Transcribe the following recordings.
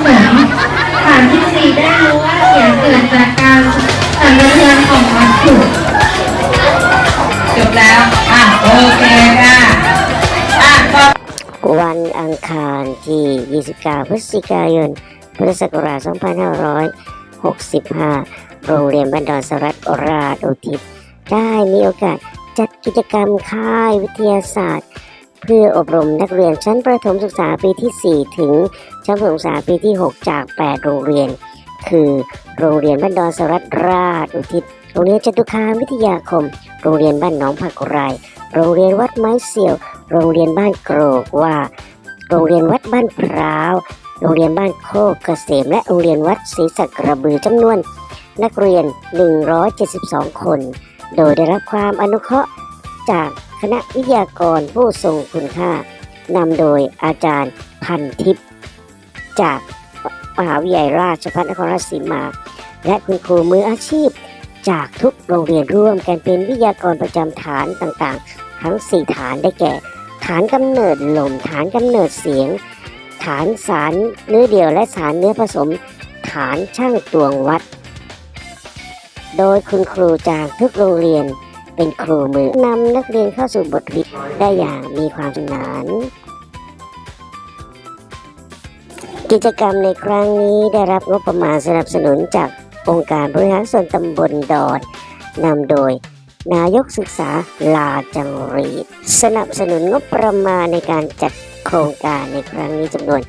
เหมือนฐานที่สี่ได้รู้ว่าเสียเกิดจาก วันอังคารที่ 29 พฤศจิกายน พุทธศักราช 2565 โรงเรียนบ้านดอนสรัตราชอุทิศ ได้มีโอกาสจัดกิจกรรมค่ายวิทยาศาสตร์ เพื่ออบรมนักเรียนชั้นประถมศึกษาปีที่ 4 ถึงชั้นประถมศึกษาปีที่ 6 จาก 8 โรงเรียน คือโรงเรียนบ้านดอนสรัตราชอุทิศ โรงเรียนจตุคามวิทยาคม โรงเรียนบ้านหนองผักไร โรงเรียนวัดไม้เสี่ยว โรงเรียนบ้านโกรกว่า โรงเรียนวัดบ้านพร้าว โรงเรียนบ้านโคกเกษม และโรงเรียนวัดศรีสักระบือจำนวน นักเรียน 172 คน โดยได้รับความอนุเคราะห์จากคณะวิทยากรผู้ทรงคุณค่านำโดยอาจารย์พันทิพย์จากมหาวิทยาลัยราชภัฏนครราชสีมา และคุณครูมืออาชีพ จากทุกโรงเรียนร่วมกันเป็นวิทยากรประจำฐานต่างๆ ทั้ง 4 ฐานได้แก่ ฐานกำเนิดลมฐานกำเนิดเสียง ฐานสารเนื้อเดียวและสารเนื้อผสม ฐานช่างตวงวัด โดยคุณครูจากทุกโรงเรียนเป็นครูมือนำนักเรียนเข้าสู่บทเรียนได้อย่างมีความชำนาญกิจกรรมในครั้งนี้ได้รับงบประมาณสนับสนุนจากองค์การบริหารส่วนตำบลดอนนำโดย นายกศึกษาลาจังรี สนับสนุนงบประมาณในการจัดโครงการในครั้งนี้จำนวน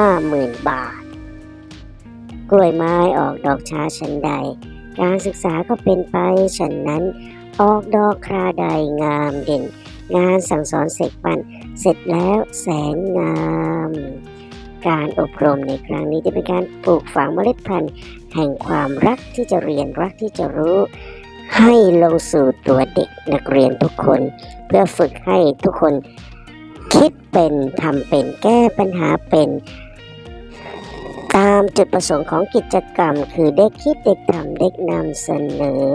50,000 บาท กล้วยไม้ออกดอกช้าชันใด การศึกษาก็เป็นไปฉันนั้น ออกดอกคราใดงามเด่น งานสั่งสอนเสกปันเสร็จแล้วแสนงามการอบรมในครั้งนี้จะเป็นการปลูกฝังเมล็ดพันธุ์ แห่งความรักที่จะเรียนรักที่จะรู้ ให้ลงสู่ตัวเด็กนักเรียนทุกคน เพื่อฝึกให้ทุกคนคิดเป็นทำเป็นแก้ปัญหาเป็น ตามจุดประสงค์ของกิจกรรม คือเด็กคิดเด็กทำเด็กนำเสนอ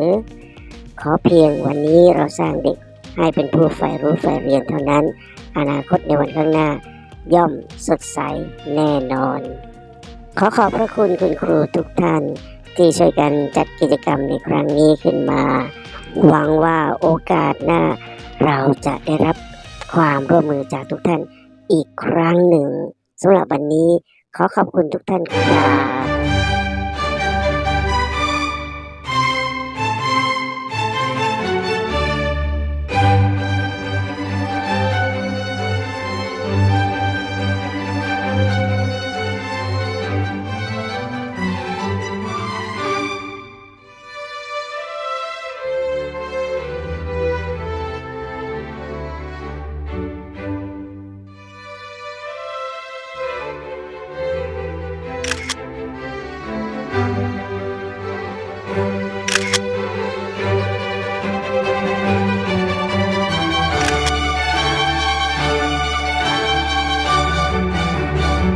ขอเพียงวันนี้เราสร้างเด็กให้เป็นผู้ใฝ่รู้ใฝ่เรียนเท่านั้น อนาคตในวันข้างหน้า ย่อมสดใสแน่นอน ขอขอบพระคุณคุณครูทุกท่าน ที่ช่วยกันจัดกิจกรรมในครั้งนี้ขึ้นมา หวังว่าโอกาสหน้า เราจะได้รับความร่วมมือจากทุกท่านอีกครั้งหนึ่งสำหรับวันนี้ขอขอบคุณทุกท่านครับ